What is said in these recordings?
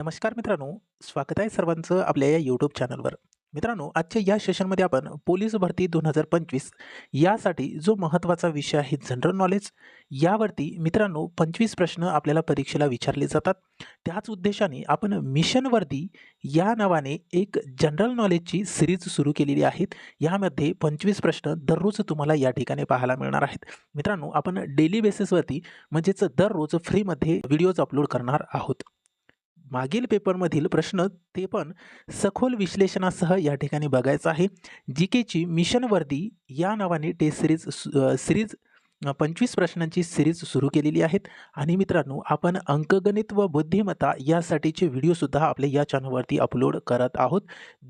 नमस्कार मित्रांनो, स्वागत आहे सर्वांचं आपल्या या यूट्यूब चॅनलवर. मित्रांनो, आजच्या या सेशनमध्ये आपण पोलीस भरती 2025 यासाठी जो महत्त्वाचा विषय आहे जनरल नॉलेज, यावरती मित्रांनो 25 प्रश्न आपल्याला परीक्षेला विचारले जातात. त्याच उद्देशाने आपण मिशन वर्दी या नावाने एक जनरल नॉलेजची सिरीज सुरू केलेली आहेत यामध्ये 25 प्रश्न दररोज तुम्हाला या ठिकाणी पाहायला मिळणार आहेत. मित्रांनो, आपण डेली बेसिसवरती म्हणजेच दररोज फ्रीमध्ये व्हिडिओज अपलोड करणार आहोत. मागील पेपरमधील प्रश्न ते पण सखोल विश्लेषणासह या ठिकाणी बघायचं आहे. जी-केची मिशन वर्दी या नावाने टेस्ट सिरीज सिरीज पंचवीस प्रश्नांची सिरीज सुरू केलेली आहेत आणि मित्रांनो आपण अंकगणित व बुद्धिमत्ता यासाठीचे व्हिडिओसुद्धा आपल्या या चॅनलवरती अपलोड करत आहोत.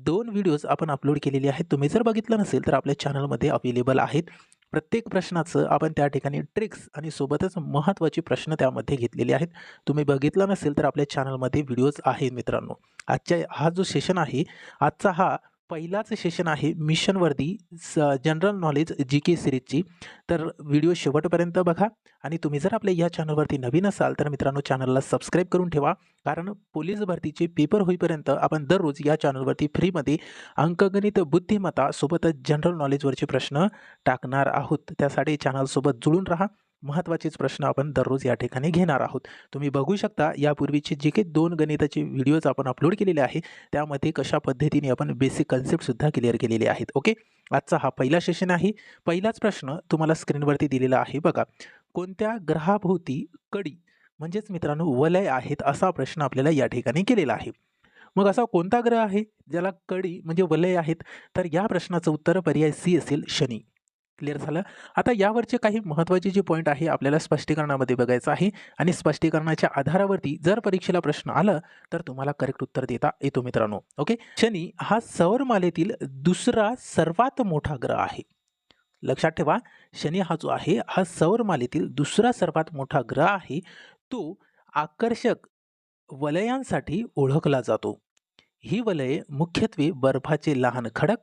दोन व्हिडिओज आपण अपलोड केलेले आहेत. तुम्ही जर बघितलं नसेल तर आपल्या चॅनलमध्ये अवेलेबल आहेत. प्रत्येक प्रश्नाचं आपण त्या ठिकाणी ट्रिक्स आणि सोबतच महत्त्वाचे प्रश्न त्यामध्ये घेतलेले आहेत. तुम्ही बघितला नसेल तर आपल्या चॅनलमध्ये व्हिडिओज आहेत मित्रांनो. आजच्या हा जो सेशन आहे, आजचा हा पहिलाच सेशन आहे मिशनवरती स जनरल नॉलेज जी-के सिरीजची तर व्हिडिओ शेवटपर्यंत बघा आणि तुम्ही जर आपल्या या चॅनलवरती नवीन असाल तर मित्रांनो चॅनलला सबस्क्राईब करून ठेवा. कारण पोलीस भरतीचे पेपर होईपर्यंत आपण दररोज या चॅनलवरती फ्रीमध्ये अंकगणित, बुद्धिमत्ता सोबतच जनरल नॉलेजवरचे प्रश्न टाकणार आहोत. त्यासाठी चॅनलसोबत जुळून राहा. महत्त्वाचेच प्रश्न आपण दररोज या ठिकाणी घेणार आहोत. तुम्ही बघू शकता यापूर्वीचे जे काही दोन गणिताचे व्हिडिओज आपण अपलोड केलेले आहे, त्यामध्ये कशा पद्धतीने आपण बेसिक कन्सेप्टसुद्धा क्लिअर केलेले आहेत. ओके. आजचा हा पहिला सेशन आहे. पहिलाच प्रश्न तुम्हाला स्क्रीनवरती दिलेला आहे बघा. कोणत्या ग्रहाभोवती कडी म्हणजेच मित्रांनो वलय आहेत असा प्रश्न आपल्याला या ठिकाणी केलेला आहे. मग असा कोणता ग्रह आहे ज्याला कडी म्हणजे वलय आहेत? तर या प्रश्नाचं उत्तर पर्याय सी असेल शनी. क्लिअर झालं? आता यावरचे काही महत्त्वाचे जे पॉईंट आहे आपल्याला स्पष्टीकरणामध्ये बघायचं आहे आणि स्पष्टीकरणाच्या आधारावरती जर परीक्षेला प्रश्न आला तर तुम्हाला करेक्ट उत्तर देता येतो मित्रांनो. ओके. शनी हा सौरमालेतील दुसरा सर्वात मोठा ग्रह आहे. लक्षात ठेवा शनी हा जो आहे हा सौरमालेतील दुसरा सर्वात मोठा ग्रह आहे. तो आकर्षक वलयांसाठी ओळखला जातो. ही वलये मुख्यत्वे बर्फाचे लहान खडक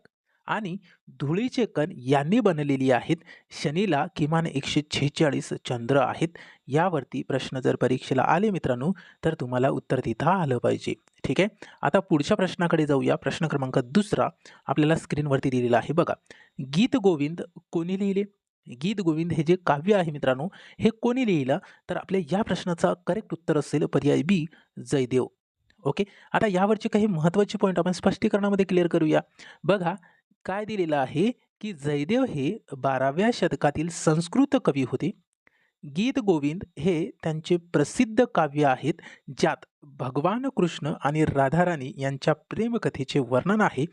आणि धुळीचे कण यांनी बनलेली आहेत. शनीला किमान 146 चंद्र आहेत. यावरती प्रश्न जर परीक्षेला आले मित्रांनो तर तुम्हाला उत्तर देता आलं पाहिजे. ठीक आहे. आता पुढच्या प्रश्नाकडे जाऊया. प्रश्न क्रमांक दुसरा आपल्याला स्क्रीनवरती दिलेला आहे बघा. गीत गोविंद कोणी लिहिले? गीत गोविंद हे जे काव्य आहे मित्रांनो, हे कोणी लिहिलं? तर आपल्या या प्रश्नाचा करेक्ट उत्तर असेल पर्याय बी जयदेव. ओके. आता यावरचे काही महत्त्वाचे पॉईंट आपण स्पष्टीकरणामध्ये क्लिअर करूया. बघा काय दिलेलं आहे, की जयदेव हे 12व्या शतकातील संस्कृत कवी होते. गीत गोविंद हे त्यांचे प्रसिद्ध काव्य आहेत, ज्यात भगवान कृष्ण आणि राधाराणी यांच्या प्रेमकथेचे वर्णन आहे.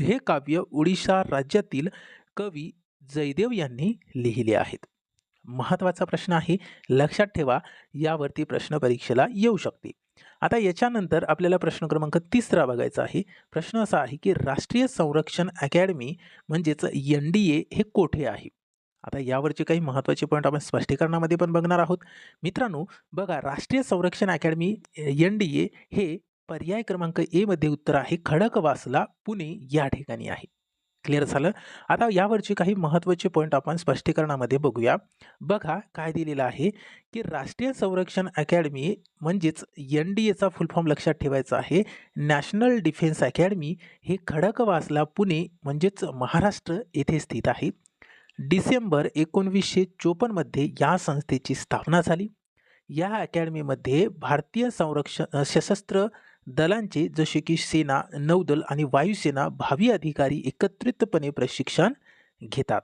हे काव्य ओडिशा राज्यातील कवी जयदेव यांनी लिहिले आहेत. महत्त्वाचा प्रश्न आहे. लक्षात ठेवा यावरती प्रश्न परीक्षेला येऊ शकते. आता याच्यानंतर आपल्याला प्रश्न क्रमांक तिसरा बघायचा आहे. प्रश्न असा आहे, की राष्ट्रीय संरक्षण अकॅडमी म्हणजेच एन-डी-ए हे कोठे आहे? आता यावरचे काही महत्त्वाचे पॉईंट आपण स्पष्टीकरणामध्ये पण बघणार आहोत. मित्रांनो बघा राष्ट्रीय संरक्षण अकॅडमी एन-डी-ए हे पर्याय क्रमांक एमध्ये उत्तर आहे खडकवासला, पुणे या ठिकाणी आहे. क्लिअर झालं? आता यावरचे काही महत्त्वाचे पॉईंट आपण स्पष्टीकरणामध्ये बघूया. बघा काय दिलेलं आहे, की राष्ट्रीय संरक्षण अकॅडमी म्हणजेच एन-डी-एचा फुल फॉर्म लक्षात ठेवायचा आहे. नॅशनल डिफेन्स अकॅडमी हे खडकवासला, पुणे म्हणजेच महाराष्ट्र येथे स्थित आहे. डिसेंबर एकोणवीसशे चोपन्नमध्ये या संस्थेची स्थापना झाली. या अकॅडमीमध्ये भारतीय संरक्षण सशस्त्र दलांचे जसे की सेना, नौदल आणि वायुसेना भावी अधिकारी एकत्रितपणे प्रशिक्षण घेतात.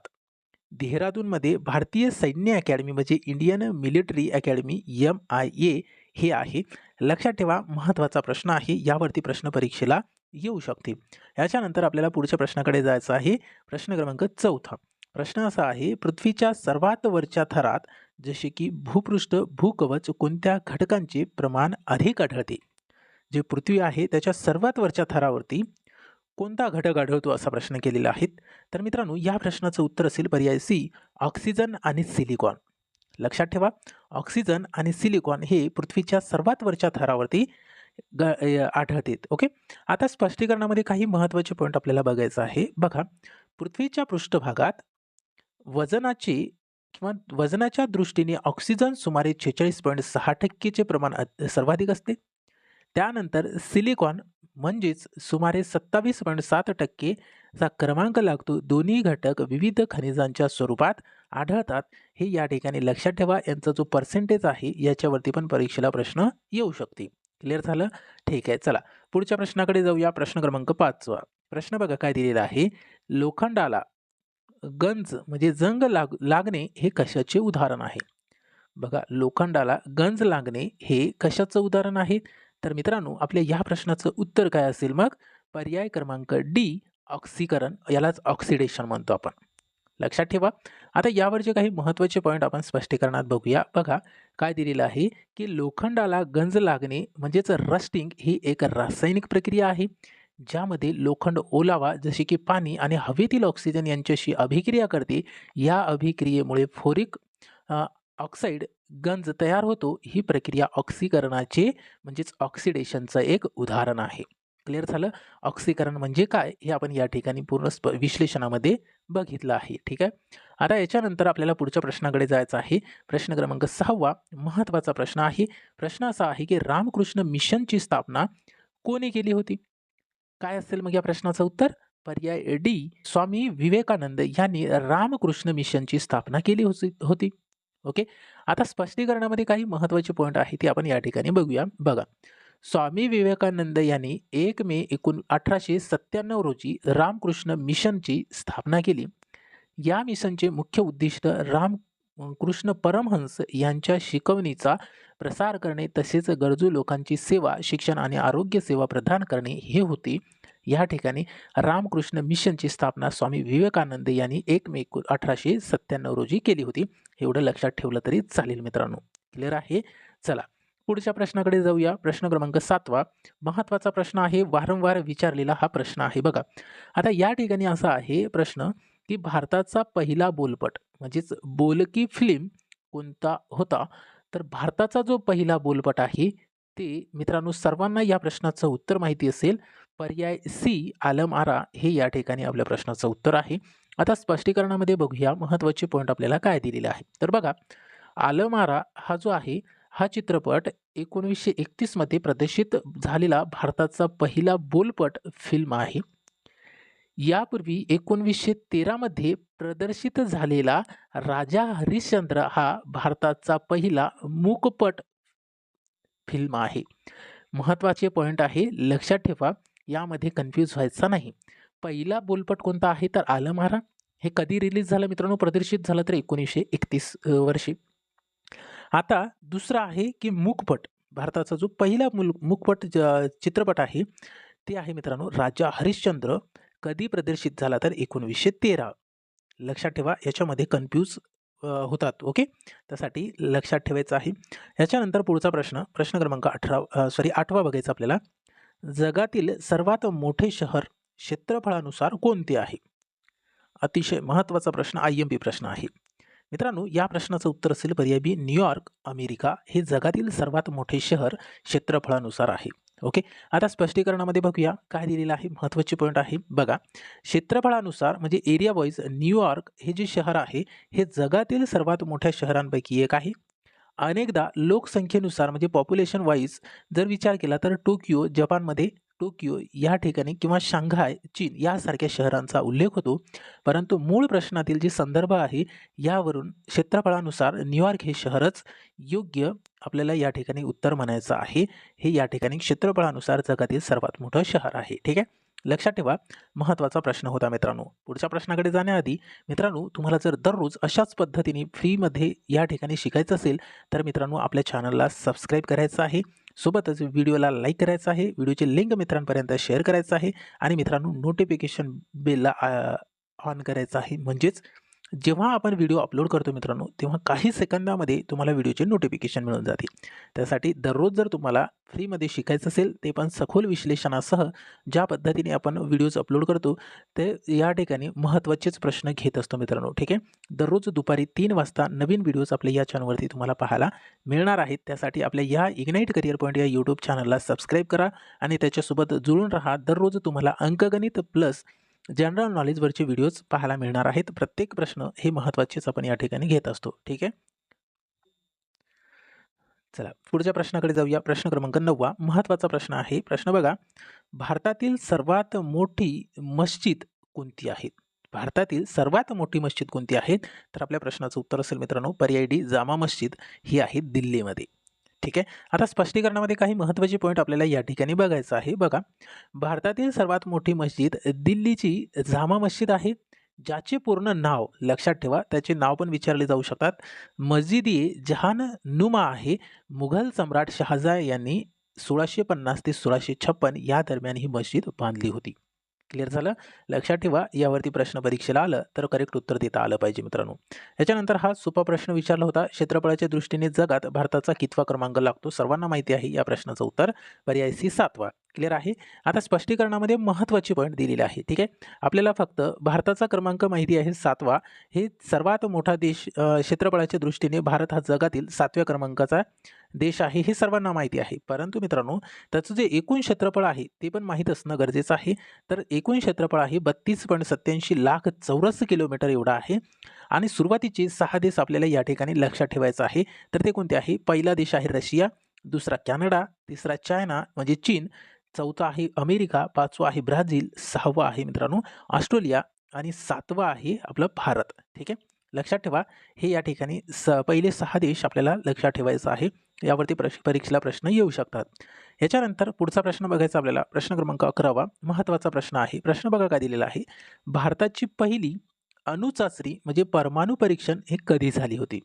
देहरादूनमध्ये भारतीय सैन्य अकॅडमी म्हणजे इंडियन मिलिटरी अकॅडमी एम-आय-ए हे आहे. लक्षात ठेवा महत्त्वाचा प्रश्न आहे. यावरती प्रश्न परीक्षेला येऊ शकते. याच्यानंतर आपल्याला पुढच्या प्रश्नाकडे जायचं आहे. प्रश्न क्रमांक चौथा. प्रश्न असा आहे, पृथ्वीच्या सर्वात वरच्या थरात जसे की भूपृष्ठ, भूकवच कोणत्या घटकांचे प्रमाण अधिक आढळते? जे पृथ्वी आहे त्याच्या सर्वात वरच्या थरावरती कोणता घटक आढळतो असा प्रश्न केलेला आहे. तर मित्रांनो या प्रश्नाचं उत्तर असेल पर्याय सी ऑक्सिजन आणि सिलिकॉन. लक्षात ठेवा ऑक्सिजन आणि सिलिकॉन हे पृथ्वीच्या सर्वात वरच्या थरावरती ग आढळतात. ओके. आता स्पष्टीकरणामध्ये काही महत्त्वाचे पॉईंट आपल्याला बघायचं आहे. बघा पृथ्वीच्या पृष्ठभागात वजनाचे किंवा वजनाच्या दृष्टीने ऑक्सिजन सुमारे छेचाळीस पॉईंट सहा टक्केचे प्रमाण सर्वाधिक असते. त्यानंतर सिलिकॉन म्हणजेच सुमारे सत्तावीस पॉईंट सात टक्केचा क्रमांक लागतो. दोन्ही घटक विविध खनिजांच्या स्वरूपात आढळतात. हे या ठिकाणी लक्षात ठेवा. यांचा जो पर्सेंटेज आहे याच्यावरती पण परीक्षेला प्रश्न येऊ शकते क्लिअर झालं? ठीक आहे. चला पुढच्या प्रश्नाकडे जाऊया. प्रश्न क्रमांक पाचवा. प्रश्न बघा काय दिलेला आहे. लोखंडाला गंज म्हणजे जंग लाग लागणे हे कशाचे उदाहरण आहे? बघा लोखंडाला गंज लागणे हे कशाचं उदाहरण आहे? तर मित्रांनो आपल्या या प्रश्नाचं उत्तर काय असेल मग? पर्याय क्रमांक डी ऑक्सिकरण यालाच ऑक्सिडेशन म्हणतो आपण. लक्षात ठेवा. आता यावरचे काही महत्त्वाचे पॉईंट आपण स्पष्टीकरणात बघूया. बघा काय दिलेलं आहे की लोखंडाला गंज लागणे म्हणजेच रस्टिंग ही एक रासायनिक प्रक्रिया आहे ज्यामध्ये लोखंड ओलावा जसे की पाणी आणि हवेतील ऑक्सिजन यांच्याशी अभिक्रिया करते. या अभिक्रियेमुळे फोरिक ऑक्साईड गंज तयार होतो ही प्रक्रिया ऑक्सीकरणाचे म्हणजेच ऑक्सिडेशनचं एक उदाहरण आहे. क्लिअर झालं? ऑक्सिकरण म्हणजे काय? हे आपण या ठिकाणी पूर्ण स्प विश्लेषणामध्ये बघितलं आहे. ठीक आहे? आता याच्यानंतर आपल्याला पुढच्या प्रश्नाकडे जायचं आहे. प्रश्न क्रमांक सहावा महत्त्वाचा प्रश्न आहे. प्रश्न असा आहे की रामकृष्ण मिशनची स्थापना कोणी केली होती? काय असेल मग या प्रश्नाचं उत्तर? पर्याय डी स्वामी विवेकानंद यांनी रामकृष्ण मिशनची स्थापना केली होती. ओके? आता स्पष्टीकरणामध्ये काही महत्त्वाचे पॉईंट आहे ते आपण या ठिकाणी बघूया. बघा. स्वामी विवेकानंद यांनी एक मे एकोण अठराशे सत्त्याण्णव रोजी रामकृष्ण मिशनची स्थापना केली. या मिशनचे मुख्य उद्दिष्ट राम कृष्ण परमहंस यांच्या शिकवणीचा प्रसार करणे तसेच गरजू लोकांची सेवा शिक्षण आणि आरोग्य सेवा प्रदान करणे हे होते. या ठिकाणी रामकृष्ण मिशनची स्थापना स्वामी विवेकानंद यांनी एक मे अठराशे सत्त्याण्णव रोजी केली होती. एवढं लक्षात ठेवलं तरी चालेल मित्रांनो. क्लिअर आहे? चला पुढच्या प्रश्नाकडे जाऊया. प्रश्न क्रमांक सातवा. महत्त्वाचा प्रश्न आहे वारंवार विचारलेला हा प्रश्न आहे बघा. आता या ठिकाणी असा आहे प्रश्न की भारताचा पहिला बोलपट म्हणजेच बोलकी फिल्म कोणता होता? तर भारताचा जो पहिला बोलपट आहे ते मित्रांनो सर्वांना या प्रश्नाचं उत्तर माहिती असेल. पर्याय सी आलम आरा हे या ठिकाणी आपल्या प्रश्नाचं उत्तर आहे. आता स्पष्टीकरणामध्ये बघूया महत्त्वाचे पॉईंट आपल्याला काय दिलेले आहे. तर बघा आलमारा हा जो आहे हा चित्रपट एकोणीसशे एकतीसमध्ये प्रदर्शित झालेला भारताचा पहिला बोलपट फिल्म आहे. यापूर्वी एकोणवीसशे तेरामध्ये प्रदर्शित झालेला राजा हरिश्चंद्र हा भारताचा पहिला मूकपट फिल्म आहे. महत्त्वाचे पॉईंट आहे लक्षात ठेवा यामध्ये कन्फ्यूज व्हायचा नाही. पहिला बोलपट कोणता आहे? तर आलं महारा हे कधी रिलीज झालं मित्रांनो? प्रदर्शित झालं तर एकोणीसशे एकतीस वर्षी. आता दुसरा आहे की मुकपट भारताचा जो पहिला मुल मुकपट चित्रपट आहे ते आहे मित्रांनो राजा हरिश्चंद्र. कधी प्रदर्शित झाला तर एकोणवीसशे तेरा. लक्षात ठेवा याच्यामध्ये कन्फ्यूज होतात ओके त्यासाठी लक्षात ठेवायचं आहे. याच्यानंतर पुढचा प्रश्न प्रश्न क्रमांक अठरा सॉरी आठवा बघायचा आपल्याला. जगातील सर्वात मोठे शहर क्षेत्रफळानुसार कोणते आहे? अतिशय महत्त्वाचा प्रश्न आय एम पी प्रश्न आहे. मित्रांनो या प्रश्नाचं उत्तर असेल पर्याय बी न्यूयॉर्क अमेरिका हे जगातील सर्वात मोठे शहर क्षेत्रफळानुसार आहे. ओके? आता स्पष्टीकरणामध्ये बघूया काय दिलेलं आहे. महत्त्वाचे पॉईंट आहे. बघा क्षेत्रफळानुसार म्हणजे एरिया वाईज न्यूयॉर्क हे जे शहर आहे हे जगातील सर्वात मोठ्या शहरांपैकी एक आहे. अनेकदा लोकसंख्येनुसार म्हणजे पॉप्युलेशन वाईज जर विचार केला तर टोकियो जपानमध्ये टोकियो या ठिकाणी किंवा शांघाय चीन यासारख्या शहरांचा उल्लेख होतो. परंतु मूळ प्रश्नातील जे संदर्भ आहे यावरून क्षेत्रफळानुसार न्यूयॉर्क हे शहरच योग्य आपल्याला या ठिकाणी उत्तर म्हणायचं आहे. हे या ठिकाणी क्षेत्रफळानुसार जगातील सर्वात मोठं शहर आहे. ठीक आहे? लक्षात ठेवा महत्त्वाचा प्रश्न होता मित्रांनो. पुढच्या प्रश्नाकडे जाण्याआधी मित्रांनो तुम्हाला जर दररोज अशाच पद्धतीने फ्रीमध्ये या ठिकाणी शिकायचं असेल तर मित्रांनो आपल्या चॅनलला सबस्क्राईब करायचं आहे. सोबतच व्हिडिओला लाईक करायचं आहे व्हिडिओचे लिंक मित्रांपर्यंत शेअर करायचं आहे आणि मित्रांनो नोटिफिकेशन बेलला ऑन करायचं आहे. म्हणजेच जेव्हा आपण व्हिडिओ अपलोड करतो मित्रांनो तेव्हा काही सेकंदामध्ये तुम्हाला व्हिडिओचे नोटिफिकेशन मिळून जाते त्यासाठी दररोज जर तुम्हाला फ्रीमध्ये शिकायचं असेल ते पण सखोल विश्लेषणासह ज्या पद्धतीने आपण व्हिडिओज अपलोड करतो ते या ठिकाणी महत्त्वाचेच प्रश्न घेत असतो मित्रांनो ठीक आहे? दररोज दुपारी तीन वाजता नवीन व्हिडिओज आपल्या या चॅनलवरती तुम्हाला पाहायला मिळणार आहेत. त्यासाठी आपल्या या इग्नाईट करिअर पॉईंट या यूट्यूब चॅनलला सबस्क्राईब करा आणि त्याच्यासोबत जुळून राहा. दररोज तुम्हाला अंकगणित प्लस जनरल नॉलेजवरचे व्हिडिओज पाहायला मिळणार आहेत. प्रत्येक प्रश्न हे महत्त्वाचेच आपण या ठिकाणी घेत असतो. ठीक आहे? चला पुढच्या प्रश्नाकडे जाऊया. प्रश्न क्रमांक नववा. महत्त्वाचा प्रश्न आहे. प्रश्न बघा. भारतातील सर्वात मोठी मस्जिद कोणती आहे? भारतातील सर्वात मोठी मस्जिद कोणती आहे? तर आपल्या प्रश्नाचं उत्तर असेल मित्रांनो पर्याय डी जामा मस्जिद. ही आहे दिल्लीमध्ये. ठीक आहे. आता स्पष्टीकरणामध्ये काही महत्त्वाचे पॉईंट आपल्याला या ठिकाणी बघायचं आहे. बघा भारतातील सर्वात मोठी मस्जिद दिल्लीची जामा मस्जिद आहे ज्याचे पूर्ण नाव लक्षात ठेवा त्याचे नाव पण विचारले जाऊ शकतात. मस्जिद ए जहान नुमा आहे. मुघल सम्राट शहाजहा यांनी सोळाशे पन्नास ते सोळाशे छप्पन या दरम्यान ही मस्जिद बांधली होती. क्लिअर झालं? लक्षात ठेवा यावरती प्रश्न परीक्षेला आलं तर करेक्ट उत्तर देता आलं पाहिजे मित्रांनो. याच्यानंतर हा सोपा प्रश्न विचारला होता क्षेत्रफळाच्या दृष्टीने जगात भारताचा कितवा क्रमांक लागतो? सर्वांना माहिती आहे या प्रश्नाचं उत्तर. पर्याय सी सातवा. क्लिअर आहे? आता स्पष्टीकरणामध्ये महत्त्वाची पॉईंट दिलेली आहे ठीक आहे? आपल्याला फक्त भारताचा क्रमांक माहिती आहे सातवा. हे सर्वात मोठा देश क्षेत्रफळाच्या दृष्टीने भारत हा जगातील सातव्या क्रमांकाचा देश आहे हे सर्वांना माहिती आहे. परंतु मित्रांनो त्याचं जे एकूण क्षेत्रफळ आहे ते पण माहीत असणं गरजेचं आहे. तर एकूण क्षेत्रफळ आहे बत्तीस पॉईंट सत्याऐंशी लाख चौरस किलोमीटर एवढा आहे. आणि सुरुवातीचे सहा देश आपल्याला या ठिकाणी लक्षात ठेवायचं आहे. तर ते कोणते आहे? पहिला देश आहे रशिया दुसरा कॅनडा तिसरा चायना म्हणजे चीन चौथा आहे अमेरिका पाचवा आहे ब्राझील सहावा आहे मित्रांनो ऑस्ट्रेलिया आणि सातवा आहे आपलं भारत. ठीक आहे? लक्षात ठेवा हे या ठिकाणी स पहिले सहा देश आपल्याला लक्षात ठेवायचं आहे. यावरती प्रश परीक्षेला प्रश्न येऊ शकतात. याच्यानंतर पुढचा प्रश्न बघायचा आपल्याला. प्रश्न क्रमांक अकरावा महत्त्वाचा प्रश्न आहे. प्रश्न बघा काय दिलेला आहे. भारताची पहिली अणुचाचणी म्हणजे परमाणु परीक्षण हे कधी झाली होती?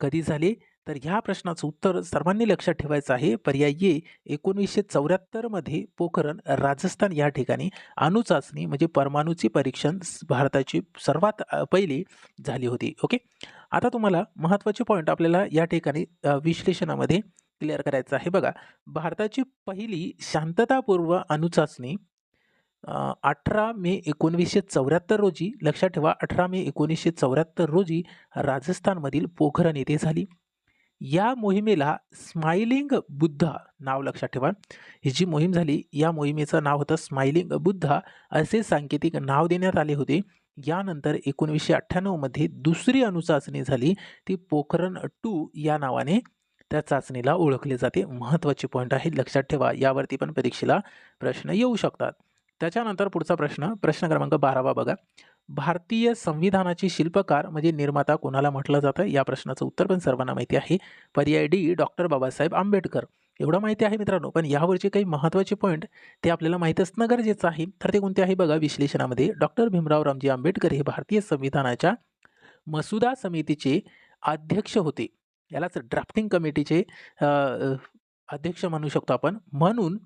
कधी झाले? तर ह्या प्रश्नाचं उत्तर सर्वांनी लक्षात ठेवायचं आहे. पर्याय ये एकोणीसशे चौऱ्याहत्तरमध्ये पोखरण राजस्थान या ठिकाणी अणुचाचणी म्हणजे परमाणूची परीक्षण भारताची सर्वात पहिली झाली होती. ओके? आता तुम्हाला महत्त्वाचे पॉईंट आपल्याला या ठिकाणी विश्लेषणामध्ये क्लिअर करायचं आहे. बघा भारताची पहिली शांततापूर्व अणुचाचणी अठरा मे एकोणवीसशे चौऱ्याहत्तर रोजी लक्षात ठेवा अठरा मे एकोणीसशे चौऱ्याहत्तर रोजी राजस्थानमधील पोखरण येथे झाली. या मोहिमेला स्माइलिंग बुद्धा नाव लक्षात ठेवा. ही जी मोहीम झाली या मोहिमेचं नाव होतं स्माइलिंग बुद्धा असे सांकेतिक नाव देण्यात आले होते. यानंतर एकोणीसशे अठ्ठ्याण्णवमध्ये दुसरी अणुचाचणी झाली. ती पोखरण टू या नावाने त्या चाचणीला ओळखले जाते. महत्त्वाचे पॉईंट आहे लक्षात ठेवा. यावरती पण परीक्षेला प्रश्न येऊ शकतात. त्याच्यानंतर पुढचा प्रश्न प्रश्न क्रमांक बारावा बघा. भारतीय संविधानाची शिल्पकार म्हणजे निर्माता कोणाला म्हटलं जातं? या प्रश्नाचं उत्तर पण सर्वांना माहिती आहे. पर्याय डी डॉक्टर बाबासाहेब आंबेडकर. एवढं माहिती आहे मित्रांनो पण यावरचे काही महत्त्वाचे पॉईंट ते आपल्याला माहीत असणं गरजेचं आहे. तर ते कोणते आहे बघा? विश्लेषणामध्ये डॉक्टर भीमराव रामजी आंबेडकर हे भारतीय संविधानाच्या मसुदा समितीचे अध्यक्ष होते. यालाच ड्राफ्टिंग कमिटीचे अध्यक्ष म्हणू शकतो आपण. म्हणून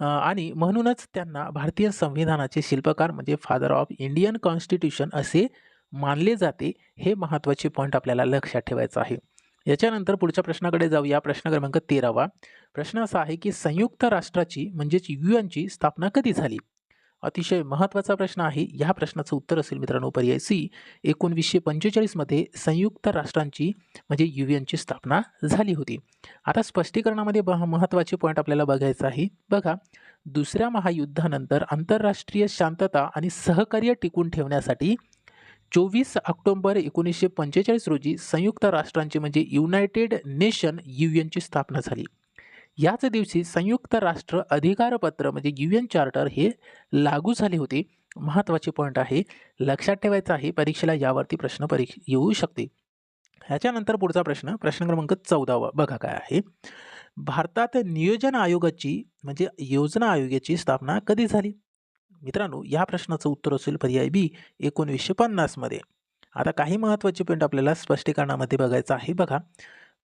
आणि म्हणूनच त्यांना भारतीय संविधानाचे शिल्पकार म्हणजे फादर ऑफ इंडियन कॉन्स्टिट्यूशन असे मानले जाते हे महत्त्वाचे पॉईंट आपल्याला लक्षात ठेवायचं आहे. याच्यानंतर पुढच्या प्रश्नाकडे जाऊया. प्रश्न क्रमांक तेरावा. प्रश्न असा आहे की संयुक्त राष्ट्राची म्हणजेच यू एनची स्थापना कधी झाली? अतिशय महत्त्वाचा प्रश्न आहे. ह्या प्रश्नाचं उत्तर असेल मित्रांनो पर्याय सी. एकोणवीसशे पंचेचाळीसमध्ये संयुक्त राष्ट्रांची म्हणजे यू एनची स्थापना झाली होती. आता स्पष्टीकरणामध्ये ब महत्त्वाचे पॉईंट आपल्याला बघायचा आहे. बघा दुसऱ्या महायुद्धानंतर आंतरराष्ट्रीय शांतता आणि सहकार्य टिकून ठेवण्यासाठी चोवीस ऑक्टोंबर एकोणीसशे पंचेचाळीस रोजी संयुक्त राष्ट्रांची म्हणजे युनायटेड नेशन यू एनची स्थापना झाली. याच दिवशी संयुक्त राष्ट्र अधिकारपत्र म्हणजे यू एन चार्टर हे लागू झाले होते. महत्त्वाचे पॉईंट आहे. लक्षात ठेवायचं आहे परीक्षेला यावरती प्रश्न परीक्ष येऊ शकते. ह्याच्यानंतर पुढचा प्रश्न प्रश्न क्रमांक चौदावा. बघा काय आहे. भारतात नियोजन आयोगाची म्हणजे योजना आयोगाची स्थापना कधी झाली? मित्रांनो या प्रश्नाचं उत्तर असेल पर्याय बी एकोणवीसशे पन्नासमध्ये आता काही महत्त्वाचे पॉईंट आपल्याला स्पष्टीकरणामध्ये बघायचं आहे. बघा.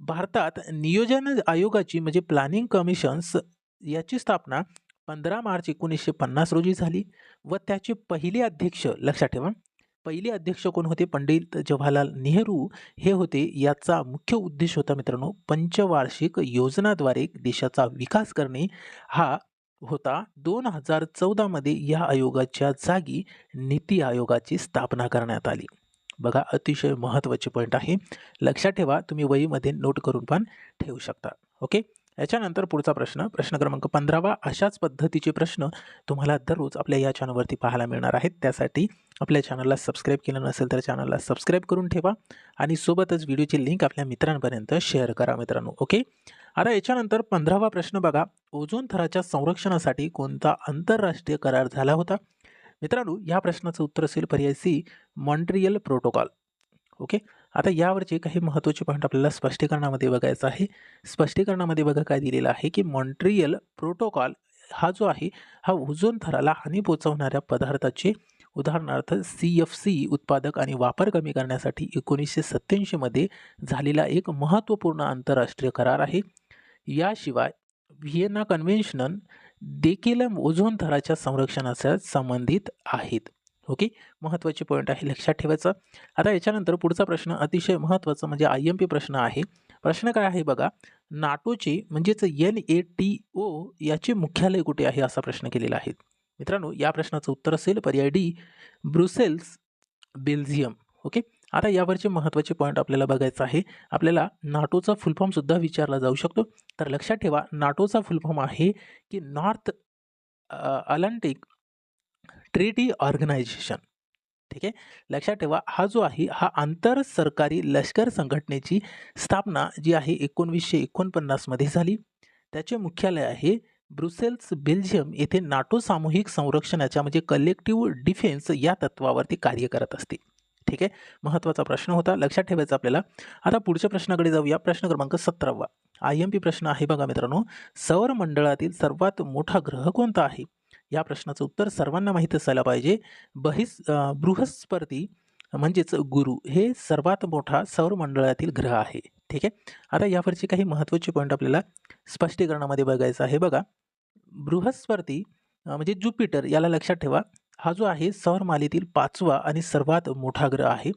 भारतात नियोजन आयोगाची म्हणजे प्लॅनिंग कमिशन्स याची स्थापना पंधरा मार्च एकोणीसशे पन्नास रोजी झाली व त्याचे पहिले अध्यक्ष लक्षात ठेवा पहिले अध्यक्ष कोण होते? पंडित जवाहरलाल नेहरू हे होते. याचा मुख्य उद्देश होता मित्रांनो पंचवार्षिक योजनाद्वारे देशाचा विकास करणे. हा होता दोन हजार चौदामध्ये या आयोगाच्या जागी नीती आयोगाची स्थापना करण्यात आली. बघा अतिशय महत्त्वाचे पॉईंट आहे. लक्षात ठेवा तुम्ही वहीमध्ये नोट करून पण ठेवू शकता. ओके याच्यानंतर पुढचा प्रश्न प्रश्न क्रमांक पंधरावा. अशाच पद्धतीचे प्रश्न तुम्हाला दररोज आपल्या या चॅनलवरती पाहायला मिळणार आहेत. त्यासाठी आपल्या चॅनलला सबस्क्राईब केलं नसेल तर चॅनलला सबस्क्राईब करून ठेवा आणि सोबतच व्हिडिओची लिंक आपल्या मित्रांपर्यंत शेअर करा मित्रांनो. ओके आता याच्यानंतर पंधरावा प्रश्न बघा. ओझोन थराच्या संरक्षणासाठी कोणता आंतरराष्ट्रीय करार झाला होता? मित्रांनो या प्रश्नाचं उत्तर असेल पर्याय सी मॉन्ट्रियल प्रोटोकॉल ओके आता यावरचे काही महत्त्वाचे पॉईंट आपल्याला स्पष्टीकरणामध्ये बघायचं आहे. स्पष्टीकरणामध्ये बघा काय दिलेलं आहे की मॉन्ट्रियल प्रोटोकॉल हा जो आहे हा ओझोन थराला हानी पोचवणाऱ्या पदार्थाचे उदाहरणार्थ सी एफ सी उत्पादक आणि वापर कमी करण्यासाठी एकोणीसशे सत्त्याऐंशीमध्ये झालेला एक महत्त्वपूर्ण आंतरराष्ट्रीय करार आहे. याशिवाय व्हिएना कन्व्हेन्शन देखील ओझोन थराच्या संरक्षणाच्या संबंधित आहेत. ओके? महत्त्वाचे पॉईंट आहे. लक्षात ठेवायचं. आता याच्यानंतर पुढचा प्रश्न अतिशय महत्त्वाचा म्हणजे आय एम पी प्रश्न आहे. प्रश्न काय आहे बघा? नाटोचे म्हणजेच एन ए टी ओ याचे मुख्यालय कुठे आहे असा प्रश्न केलेला आहे. मित्रांनो या प्रश्नाचं उत्तर असेल पर्याय डी ब्रुसेल्स बेल्झियम ओके? आता यावरचे महत्त्वाचे पॉईंट आपल्याला बघायचं आहे. आपल्याला नाटोचा फुलफॉर्मसुद्धा विचारला जाऊ शकतो. तर लक्षात ठेवा नाटोचा फुलफॉर्म आहे की नॉर्थ अलांटिक ट्रीटी ऑर्गनायझेशन ठीक आहे? लक्षात ठेवा हा जो आहे हा आंतर सरकारी लष्कर संघटनेची स्थापना जी आहे एकोणवीसशे एकोणपन्नासमध्ये झाली. त्याचे मुख्यालय आहे ब्रुसेल्स बेल्जियम येथे नाटो सामूहिक संरक्षणाच्या म्हणजे कलेक्टिव्ह डिफेन्स या तत्वावरती कार्य करत असते. ठीक आहे? महत्त्वाचा प्रश्न होता. लक्षात ठेवायचा आपल्याला. आता पुढच्या प्रश्नाकडे जाऊया. प्रश्न क्रमांक सतरावा. आय एम पी प्रश्न आहे बघा मित्रांनो. सौर मंडळातील सर्वात मोठा ग्रह कोणता आहे? या प्रश्नाचं उत्तर सर्वांना माहीत असायला पाहिजे. बहिस बृहस्पती म्हणजेच गुरु हे सर्वात मोठा सौरमंडळातील ग्रह आहे. ठीक आहे? आता यावरचे काही महत्त्वाचे पॉईंट आपल्याला स्पष्टीकरणामध्ये बघायचं आहे. बघा. बृहस्पती म्हणजे ज्युपिटर याला लक्षात ठेवा. हा जो आहे सौरमालेतील पाचवा आणि सर्वात मोठा ग्रह आहे.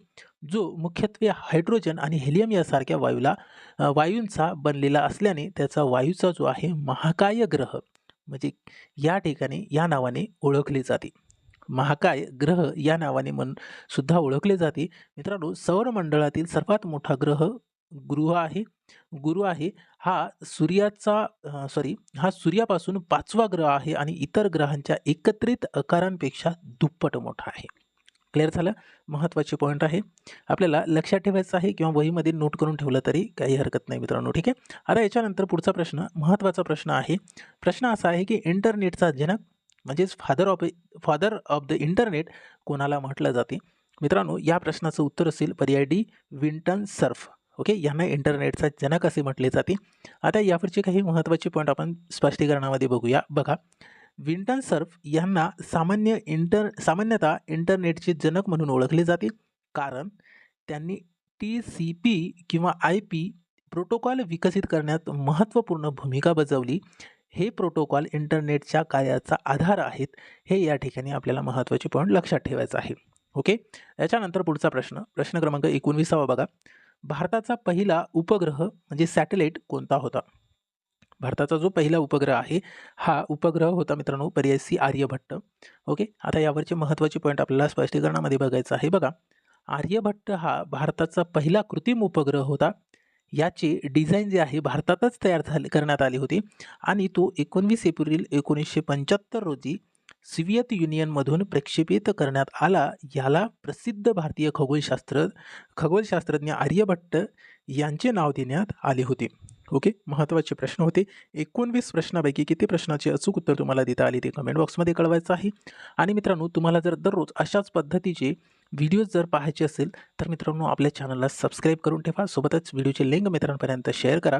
जो मुख्यत्वे हायड्रोजन आणि हेलियम यासारख्या वायूला वायूंचा बनलेला असल्याने त्याचा वायूचा जो आहे महाकाय ग्रह म्हणजे या ठिकाणी या नावाने ओळखले जाते. महाकाय ग्रह या नावाने मन सुद्धा ओळखले जाते. मित्रांनो सौरमंडळातील सर्वात मोठा ग्रह गुरु आहे. गुरु आहे. हा सूर्याचा सॉरी हा सूर्यापासून पाचवा ग्रह आहे आणि इतर ग्रहांच्या एकत्रित आकारांपेक्षा दुप्पट मोठा आहे. क्लिअर झालं? महत्त्वाचे पॉईंट आहे. आपल्याला लक्षात ठेवायचं आहे किंवा वहीमध्ये नोट करून ठेवलं तरी काही हरकत नाही मित्रांनो ठीक आहे? आता याच्यानंतर पुढचा प्रश्न महत्त्वाचा प्रश्न आहे. प्रश्न असा आहे की इंटरनेटचा जनक म्हणजेच father of father of the internet कोणाला म्हटलं जाते? मित्रांनो या प्रश्नाचं उत्तर असेल पर्याय डी विंटन सर्फ. ओके? यांना इंटरनेटचा जनक असे म्हटले जाते. आता यावरचे काही महत्त्वाचे पॉईंट आपण स्पष्टीकरणामध्ये बघूया. बघा विंटन सर्फ यांना सामान्य इंटर सामान्यतः इंटरनेटचे जनक म्हणून ओळखले जाते. कारण त्यांनी टी सी पी किंवा आय पी प्रोटोकॉल विकसित करण्यात महत्त्वपूर्ण भूमिका बजावली. हे प्रोटोकॉल इंटरनेटच्या कार्याचा आधार आहेत. हे या ठिकाणी आपल्याला महत्त्वाचे पॉईंट लक्षात ठेवायचं आहे. ओके? याच्यानंतर पुढचा प्रश्न. प्रश्न क्रमांक एकोणवीसावा बघा. भारताचा पहिला उपग्रह म्हणजे सॅटेलाईट कोणता होता? भारताचा जो पहिला उपग्रह आहे हा उपग्रह होता मित्रांनो पर्याय सी आर्यभट्ट. ओके? आता यावरचे महत्त्वाचे पॉईंट आपल्याला स्पष्टीकरणामध्ये बघायचं आहे. बघा आर्यभट्ट हा भारताचा पहिला कृत्रिम उपग्रह होता. याची डिझाईन जे आहे भारतातच तयार झाले करण्यात आली होती. आणि तो एकोणवीस एप्रिल एकोणीसशे पंच्याहत्तर रोजी सोव्हिएत युनियनमधून प्रक्षेपित करण्यात आला याला प्रसिद्ध भारतीय खगोलशास्त्र खगोलशास्त्रज्ञ आर्यभट्ट यांचे नाव देण्यात आले होते. ओके महत्त्वाचे प्रश्न होते. एकोणवीस प्रश्नापैकी किती प्रश्नाचे अचूक उत्तर तुम्हाला देता आले ते कमेंट बॉक्समध्ये कळवायचं आहे. आणि मित्रांनो तुम्हाला जर दररोज अशाच पद्धतीचे व्हिडिओज जर पाहायचे असेल तर मित्रांनो आपल्या चॅनलला सबस्क्राईब करून ठेवा. सोबतच व्हिडिओचे लिंक मित्रांपर्यंत शेअर करा.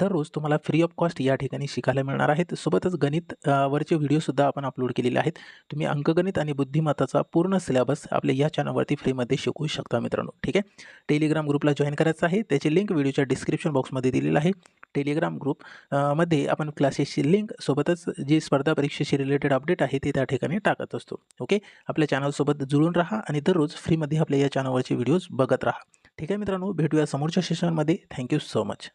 दररोज तुम्हाला फ्री ऑफ कॉस्ट या ठिकाणी शिकायला मिळणार आहेत. सोबतच गणित वरचे व्हिडिओसुद्धा आपण अपलोड केलेले आहेत. तुम्ही अंकगणित आणि बुद्धिमत्ताचा पूर्ण सिलेबस आपल्या या चॅनलवरती फ्रीमध्ये शिकवू शकता मित्रांनो. ठीक आहे? टेलिग्राम ग्रुपला जॉईन करायचं आहे. त्याची लिंक व्हिडिओच्या डिस्क्रिप्शन बॉक्समध्ये दिलेलं आहे. टेलिग्राम ग्रुपमध्ये आपण क्लासेसची लिंक सोबतच जी स्पर्धा परीक्षेशी रिलेटेड अपडेट आहे ते त्या ठिकाणी टाकत असतो. ओके? आपल्या चॅनलसोबत जुळून राहा आणि दररोज फ्रीमध्ये आपल्या या चॅनलवरचे व्हिडिओज बघत राहा. ठीक आहे मित्रांनो भेटूया समोरच्या सेशनमध्ये थँक्यू सो मच